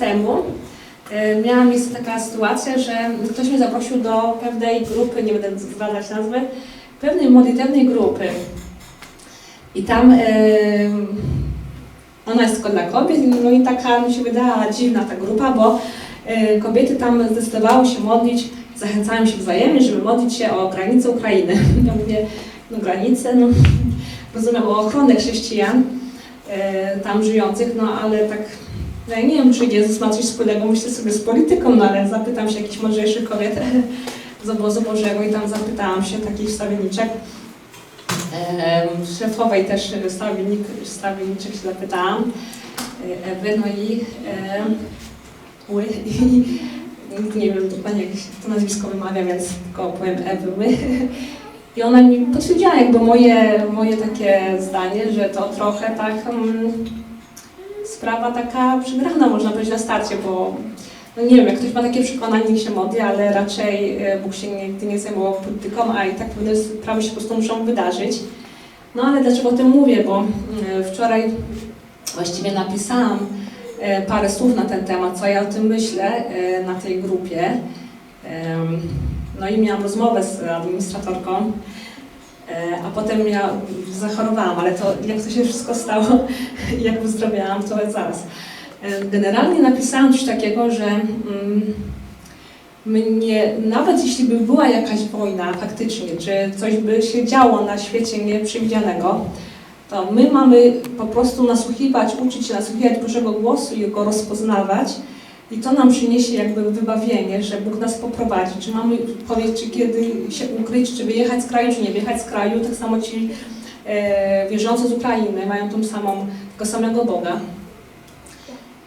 temu e, miała miejsce taka sytuacja, że ktoś mnie zaprosił do pewnej grupy, nie będę zdradzać nazwy, pewnej modlitewnej grupy. I tam e, ona jest tylko dla kobiet, no i taka mi się wydała dziwna ta grupa, bo e, kobiety tam zdecydowały się modlić, zachęcają się wzajemnie, żeby modlić się o granicę Ukrainy. Ja mówię, no granice, no rozumiem o ochronę chrześcijan tam żyjących, no ale tak, no ja nie wiem, czy Jezus ma coś wspólnego, myślę sobie, z polityką, no ale zapytam się jakichś mądrzejszych kobiet. Z obozu Bożego i tam zapytałam się takich wstawienniczek, e, szefowej też wstawienniczek się zapytałam, e, Ewy, no i e, Ły, i nie wiem dokładnie jak się to nazwisko wymawia, więc tylko powiem Ewy. I ona mi potwierdziła jakby moje, moje takie zdanie, że to trochę tak mm, sprawa taka przegrana można powiedzieć na starcie, bo no nie wiem, jak ktoś ma takie przekonanie, niech się modli, ale raczej e, Bóg się nigdy nie zajmował polityką, a i tak pewne sprawy się po prostu muszą wydarzyć. No ale dlaczego o tym mówię, bo mm, wczoraj właściwie napisałam e, parę słów na ten temat, co ja o tym myślę e, na tej grupie. No i miałam rozmowę z administratorką, e, a potem ja zachorowałam, ale to jak to się wszystko stało jak wyzdrowiałam, to zaraz. E, Generalnie napisałam coś takiego, że mm, mnie, nawet jeśli by była jakaś wojna faktycznie, czy coś by się działo na świecie nieprzewidzianego, to my mamy po prostu nasłuchiwać, uczyć się nasłuchiwać Bożego głosu i go rozpoznawać. I to nam przyniesie jakby wybawienie, że Bóg nas poprowadzi. Czy mamy powiedzieć, czy kiedy się ukryć, czy wyjechać z kraju, czy nie wyjechać z kraju. Tak samo ci e, wierzący z Ukrainy mają tą samą, tego samego Boga.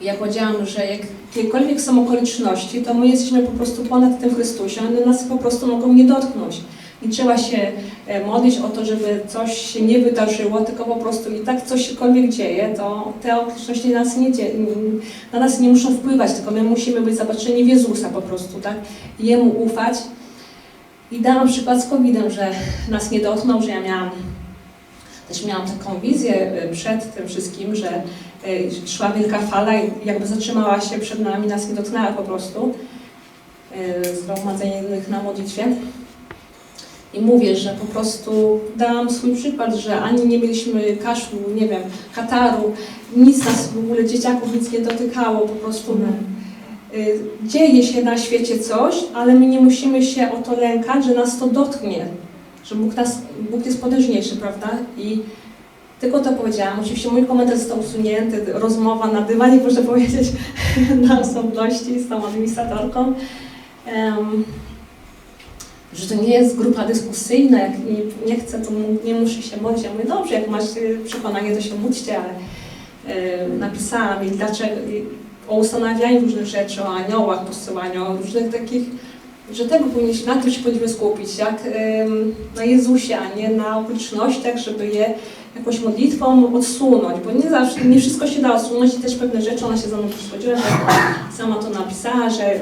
I ja powiedziałam, że jakiekolwiek są okoliczności, to my jesteśmy po prostu ponad tym Chrystusem, one nas po prostu mogą nie dotknąć. Nie trzeba się e, modlić o to, żeby coś się nie wydarzyło, tylko po prostu i tak cośkolwiek dzieje, to te okoliczności nas nie na nas nie muszą wpływać, tylko my musimy być zapatrzeni w Jezusa po prostu, tak? I Jemu ufać. I dałam przykład z COVID-em, że nas nie dotknął, że ja miałam, też miałam taką wizję e, przed tym wszystkim, że e, szła wielka fala i jakby zatrzymała się przed nami, nas nie dotknęła po prostu. e, Zgromadzonych na modlitwie. I mówię, że po prostu dałam swój przykład, że ani nie mieliśmy kaszlu, nie wiem, kataru, nic nas w ogóle, dzieciaków nic nie dotykało, po prostu y, dzieje się na świecie coś, ale my nie musimy się o to lękać, że nas to dotknie, że Bóg, nas, Bóg jest potężniejszy, prawda? I tylko to powiedziałam. Oczywiście mój komentarz został usunięty, rozmowa na dywanie, proszę powiedzieć, na osobności z tą administratorką. Em, że to nie jest grupa dyskusyjna, jak nie, nie chcę, to nie muszę się modlić. Ja mówię, dobrze, jak masz y, przekonanie, to się módlcie, ale y, napisałam i dlaczego, o ustanawianiu różnych rzeczy, o aniołach, posyłaniu, o różnych takich, że tego powinniśmy, na tym się powinniśmy skupić, jak na Jezusie, a nie na okolicznościach, żeby je jakąś modlitwą odsunąć, bo nie zawsze, nie wszystko się da odsunąć i też pewne rzeczy, ona się ze mną zgodziła, że sama to napisała, że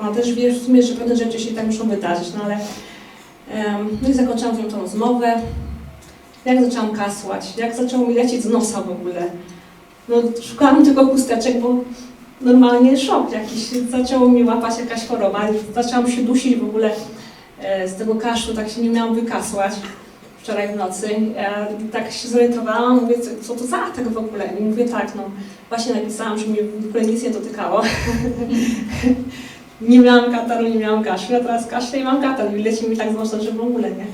ona też wie w sumie, że pewne rzeczy się tak muszą wydarzyć, no ale em, no i zakończyłam tą rozmowę. Jak zaczęłam kasłać, jak zaczęło mi lecieć z nosa w ogóle. No szukałam tylko chusteczek, bo normalnie szok jakiś, zaczęło mi łapać jakaś choroba, zaczęłam się dusić w ogóle e, z tego kaszlu, tak się nie miałam wykasłać wczoraj w nocy. Ja tak się zorientowałam, mówię, co to za atak w ogóle? I mówię tak, no właśnie napisałam, że mnie w ogóle nic nie dotykało. nie miałam kataru, nie miałam kaszlu, a teraz kaszlę i mam katar i leci mi tak nosa, że w ogóle nie.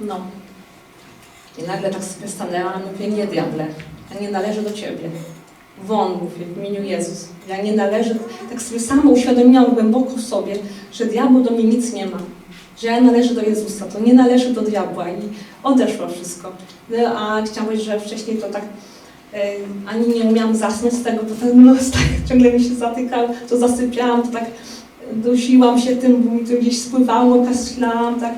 No. I nagle tak sobie stanęłam i mówię, nie diable, ja nie należę do Ciebie. Won, mówię, w imieniu Jezus. Ja nie należę, tak sobie sama uświadomiłam głęboko sobie, że diabł do mnie nic nie ma. Że ja należę do Jezusa, to nie należy do diabła i odeszło wszystko. No, a chciałam że wcześniej to tak ani nie umiałam zasnąć z tego, bo ten nos tak ciągle mi się zatykał, to zasypiałam, to tak dusiłam się tym, bo mi to gdzieś spływało, kaślałam, tak.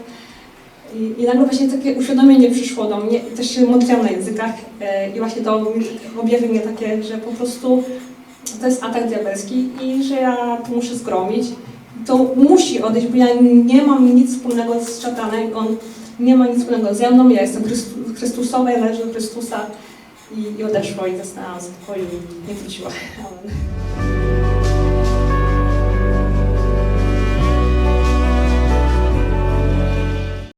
I, I nagle właśnie takie uświadomienie przyszło do mnie, też się modliłam na językach e, i właśnie to takie objawienie takie, że po prostu to jest atak diabelski i że ja to muszę zgromić. To musi odejść, bo ja nie mam nic wspólnego z szatanem, on nie ma nic wspólnego ze mną, ja jestem Chrystu, Chrystusowa, ja należę do Chrystusa i, i odeszło i dostałam spokoju i nie wróciła. Amen.